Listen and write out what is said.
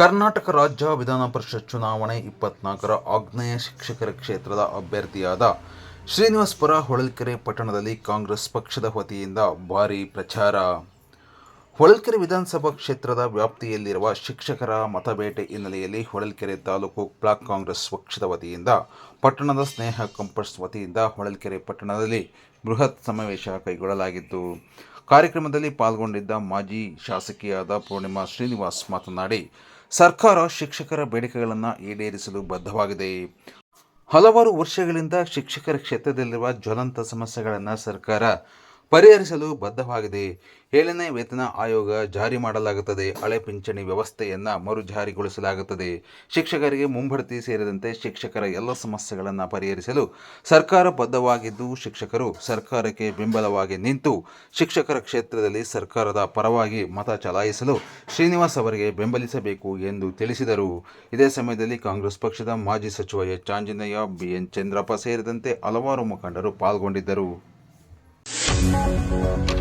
ಕರ್ನಾಟಕ ರಾಜ್ಯ ವಿಧಾನ ಪರಿಷತ್ ಚುನಾವಣೆ ಇಪ್ಪತ್ನಾಲ್ಕರ ಆಗ್ನೇಯ ಶಿಕ್ಷಕರ ಕ್ಷೇತ್ರದ ಅಭ್ಯರ್ಥಿಯಾದ ಶ್ರೀನಿವಾಸ್ಪುರ ಹೊಳಲ್ಕೆರೆ ಪಟ್ಟಣದಲ್ಲಿ ಕಾಂಗ್ರೆಸ್ ಪಕ್ಷದ ವತಿಯಿಂದ ಭಾರೀ ಪ್ರಚಾರ. ಹೊಳಲ್ಕೆರೆ ವಿಧಾನಸಭಾ ಕ್ಷೇತ್ರದ ವ್ಯಾಪ್ತಿಯಲ್ಲಿರುವ ಶಿಕ್ಷಕರ ಮತಬೇಟೆ ಹಿನ್ನೆಲೆಯಲ್ಲಿ ಹೊಳಲ್ಕೆರೆ ತಾಲೂಕು ಬ್ಲಾಕ್ ಕಾಂಗ್ರೆಸ್ ಪಕ್ಷದ ವತಿಯಿಂದ ಪಟ್ಟಣದ ಸ್ನೇಹ ಕಂಪಸ್ ವತಿಯಿಂದ ಹೊಳಲ್ಕೆರೆ ಪಟ್ಟಣದಲ್ಲಿ ಬೃಹತ್ ಸಮಾವೇಶ ಕೈಗೊಳ್ಳಲಾಗಿತ್ತು. ಕಾರ್ಯಕ್ರಮದಲ್ಲಿ ಪಾಲ್ಗೊಂಡಿದ್ದ ಮಾಜಿ ಶಾಸಕಿಯಾದ ಪೂರ್ಣಿಮಾ ಶ್ರೀನಿವಾಸ್ ಮಾತನಾಡಿ, ಸರ್ಕಾರ ಶಿಕ್ಷಕರ ಬೇಡಿಕೆಗಳನ್ನು ಈಡೇರಿಸಲು ಬದ್ಧವಾಗಿದೆ. ಹಲವಾರು ವರ್ಷಗಳಿಂದ ಶಿಕ್ಷಕರ ಕ್ಷೇತ್ರದಲ್ಲಿರುವ ಜ್ವಲಂತ ಸಮಸ್ಯೆಗಳನ್ನು ಸರ್ಕಾರ ಪರಿಹರಿಸಲು ಬದ್ಧವಾಗಿದೆ. ಏಳನೇ ವೇತನ ಆಯೋಗ ಜಾರಿ ಮಾಡಲಾಗುತ್ತದೆ. ಹಳೆ ಪಿಂಚಣಿ ವ್ಯವಸ್ಥೆಯನ್ನು ಮರುಜಾರಿಗೊಳಿಸಲಾಗುತ್ತದೆ ಶಿಕ್ಷಕರಿಗೆ ಮುಂಬಡ್ತಿ ಸೇರಿದಂತೆ ಶಿಕ್ಷಕರ ಎಲ್ಲ ಸಮಸ್ಯೆಗಳನ್ನು ಪರಿಹರಿಸಲು ಸರ್ಕಾರ ಬದ್ಧವಾಗಿದ್ದು, ಶಿಕ್ಷಕರು ಸರ್ಕಾರಕ್ಕೆ ಬೆಂಬಲವಾಗಿ ನಿಂತು ಶಿಕ್ಷಕರ ಕ್ಷೇತ್ರದಲ್ಲಿ ಸರ್ಕಾರದ ಪರವಾಗಿ ಮತ ಚಲಾಯಿಸಲು ಶ್ರೀನಿವಾಸ್ ಅವರಿಗೆ ಬೆಂಬಲಿಸಬೇಕು ಎಂದು ತಿಳಿಸಿದರು. ಇದೇ ಸಮಯದಲ್ಲಿ ಕಾಂಗ್ರೆಸ್ ಪಕ್ಷದ ಮಾಜಿ ಸಚಿವ ಎಚ್. ಆಂಜನೇಯ ಬಿಎನ್ ಚಂದ್ರಪ್ಪ ಸೇರಿದಂತೆ ಹಲವಾರು ಮುಖಂಡರು ಪಾಲ್ಗೊಂಡಿದ್ದರು. Música